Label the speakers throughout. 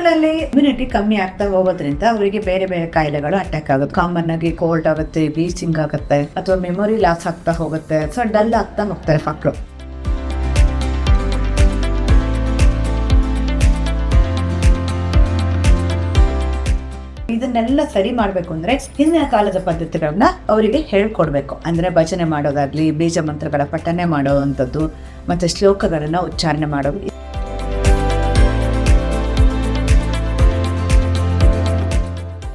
Speaker 1: ಮಕ್ಕಳಲ್ಲಿ ಇಮ್ಯುನಿಟಿ ಕಮ್ಮಿ ಆಗ್ತಾ ಹೋಗೋದ್ರಿಂದ ಅವರಿಗೆ ಬೇರೆ ಬೇರೆ ಕಾಯಿಲೆಗಳು ಅಟ್ಯಾಕ್ ಆಗುತ್ತೆ. ಕಾಮನ್ ಆಗಿ ಕೋಲ್ಡ್ ಆಗುತ್ತೆ ಬ್ಲೀಚಿಂಗ್ ಆಗುತ್ತೆ, ಅಥವಾ ಮೆಮೊರಿ ಲಾಸ್ ಆಗ್ತಾ ಹೋಗುತ್ತೆ. ಸೊ ಡಲ್ ಆಗ್ತಾ ಹೋಗ್ತಾರೆ ಮಕ್ಕಳು. ಇದನ್ನೆಲ್ಲ ಸರಿ ಮಾಡಬೇಕು ಅಂದ್ರೆ ಹಿಂದಿನ ಕಾಲದ ಪದ್ಧತಿಗಳನ್ನ ಅವರಿಗೆ ಹೇಳ್ಕೊಡ್ಬೇಕು. ಅಂದ್ರೆ ಭಜನೆ ಮಾಡೋದಾಗ್ಲಿ, ಬೀಜ ಮಂತ್ರಗಳ ಪಠನೆ ಮಾಡೋವಂಥದ್ದು, ಮತ್ತೆ ಶ್ಲೋಕಗಳನ್ನ ಉಚ್ಚಾರಣೆ ಮಾಡೋದು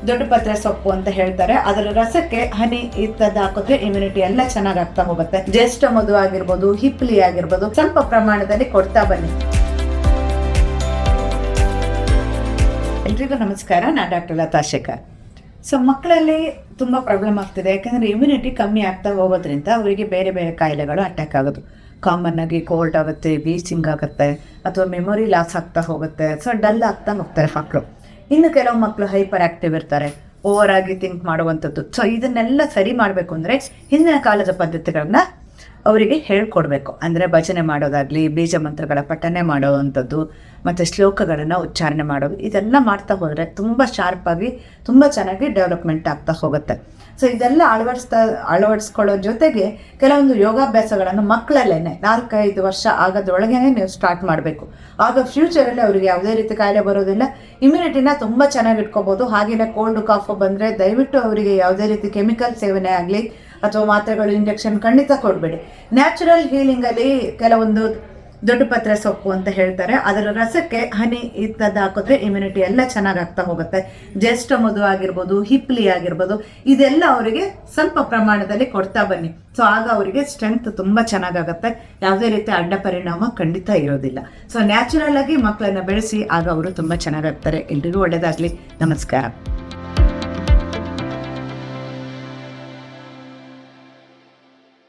Speaker 1: ದೊಡ್ಡ ಪತ್ರೆ ಸೊಪ್ಪು ಅಂತ ಹೇಳ್ತಾರೆ. ಅದರ ರಸಕ್ಕೆ ಹನಿ ಇತ್ತದ ಹಾಕಿದ್ರೆ ಇಮ್ಯುನಿಟಿ ಎಲ್ಲ ಚೆನ್ನಾಗಿ ಆಗ್ತಾ ಹೋಗುತ್ತೆ. ಜ್ಯೇಷ್ಠ ಮಧು ಆಗಿರ್ಬೋದು, ಹಿಪ್ಲಿ ಆಗಿರ್ಬೋದು, ಸ್ವಲ್ಪ ಪ್ರಮಾಣದಲ್ಲಿ ಕೊಡ್ತಾ ಬನ್ನಿ. ಎಲ್ರಿಗೂ ನಮಸ್ಕಾರ. ನಾನು ಡಾಕ್ಟರ್ ಲತಾ ಶೇಖರ್. ಸೊ ಮಕ್ಕಳಲ್ಲಿ ತುಂಬ ಪ್ರಾಬ್ಲಮ್ ಆಗ್ತಿದೆ. ಯಾಕಂದರೆ ಇಮ್ಯುನಿಟಿ ಕಮ್ಮಿ ಆಗ್ತಾ ಹೋಗೋದ್ರಿಂದ ಅವರಿಗೆ ಬೇರೆ ಬೇರೆ ಕಾಯಿಲೆಗಳು ಅಟ್ಯಾಕ್ ಆಗೋದು. ಕಾಮನ್ ಆಗಿ ಕೋಲ್ಡ್ ಆಗುತ್ತೆ ಬೀಚಿಂಗ್ ಆಗುತ್ತೆ, ಅಥವಾ ಮೆಮೊರಿ ಲಾಸ್ ಆಗ್ತಾ ಹೋಗುತ್ತೆ. ಸೊ ಡಲ್ ಆಗ್ತಾ ಹೋಗ್ತಾರೆ ಮಕ್ಕಳು. ಇನ್ನು ಕೆಲವು ಮಕ್ಕಳು ಹೈಪರ್ ಆಕ್ಟಿವ್ ಇರ್ತಾರೆ ಓವರ್ ಆಗಿ ಥಿಂಕ್ ಮಾಡುವಂಥದ್ದು. ಸೊ ಇದನ್ನೆಲ್ಲ ಸರಿ ಮಾಡಬೇಕು ಅಂದರೆ ಹಿಂದಿನ ಕಾಲದ ಪದ್ಧತಿಗಳನ್ನ ಅವರಿಗೆ ಹೇಳ್ಕೊಡ್ಬೇಕು. ಅಂದರೆ ಭಜನೆ ಮಾಡೋದಾಗಲಿ, ಬೀಜ ಮಂತ್ರಗಳ ಪಠನೆ ಮಾಡೋವಂಥದ್ದು, ಮತ್ತು ಶ್ಲೋಕಗಳನ್ನು ಉಚ್ಚಾರಣೆ ಮಾಡೋದು, ಇದೆಲ್ಲ ಮಾಡ್ತಾ ಹೋದರೆ ತುಂಬ ಶಾರ್ಪಾಗಿ ತುಂಬ ಚೆನ್ನಾಗಿ ಡೆವಲಪ್ಮೆಂಟ್ ಆಗ್ತಾ ಹೋಗುತ್ತೆ. ಸೊ ಇದೆಲ್ಲ ಅಳವಡಿಸ್ತಾ, ಅಳವಡಿಸ್ಕೊಳ್ಳೋ ಜೊತೆಗೆ ಕೆಲವೊಂದು ಯೋಗಾಭ್ಯಾಸಗಳನ್ನು ಮಕ್ಕಳಲ್ಲೇ ನಾಲ್ಕೈದು ವರ್ಷ ಆಗೋದ್ರೊಳಗೇ ನೀವು ಸ್ಟಾರ್ಟ್ ಮಾಡಬೇಕು. ಆಗ ಫ್ಯೂಚರಲ್ಲಿ ಅವರಿಗೆ ಯಾವುದೇ ರೀತಿ ಕಾಯಿಲೆ ಬರೋದಿಲ್ಲ. ಇಮ್ಯುನಿಟಿನ ತುಂಬ ಚೆನ್ನಾಗಿ ಇಟ್ಕೋಬೋದು. ಹಾಗೆಯೇ ಕೋಲ್ಡ್ ಕಾಫು ಬಂದರೆ ದಯವಿಟ್ಟು ಅವರಿಗೆ ಯಾವುದೇ ರೀತಿ ಕೆಮಿಕಲ್ ಸೇವನೆ ಆಗಲಿ, ಅಥವಾ ಮಾತ್ರೆಗಳು ಇಂಜೆಕ್ಷನ್ ಖಂಡಿತ ಕೊಡಬೇಡಿ. ನ್ಯಾಚುರಲ್ ಹೀಲಿಂಗಲ್ಲಿ ಕೆಲವೊಂದು ದೊಡ್ಡ ಪತ್ರೆ ಸೊಪ್ಪು ಅಂತ ಹೇಳ್ತಾರೆ. ಅದರ ರಸಕ್ಕೆ ಹನಿ ಇತ್ತದ ಹಾಕಿದ್ರೆ ಇಮ್ಯುನಿಟಿ ಎಲ್ಲ ಚೆನ್ನಾಗಿ ಆಗ್ತಾ ಹೋಗುತ್ತೆ. ಜೆಸ್ಟ್ ಮದು ಆಗಿರ್ಬೋದು, ಹಿಪ್ಲಿ ಆಗಿರ್ಬೋದು, ಇದೆಲ್ಲ ಅವರಿಗೆ ಸ್ವಲ್ಪ ಪ್ರಮಾಣದಲ್ಲಿ ಕೊಡ್ತಾ ಬನ್ನಿ. ಸೊ ಆಗ ಅವರಿಗೆ ಸ್ಟ್ರೆಂತ್ ತುಂಬ ಚೆನ್ನಾಗಾಗುತ್ತೆ. ಯಾವುದೇ ರೀತಿ ಅಡ್ಡ ಪರಿಣಾಮ ಖಂಡಿತ ಇರೋದಿಲ್ಲ. ಸೊ ನ್ಯಾಚುರಲ್ ಆಗಿ ಮಕ್ಕಳನ್ನ ಬೆಳೆಸಿ ಆಗ ಅವರು ತುಂಬ ಚೆನ್ನಾಗಾಗ್ತಾರೆ. ಎಲ್ರಿಗೂ ಒಳ್ಳೆಯದಾಗಲಿ ನಮಸ್ಕಾರ.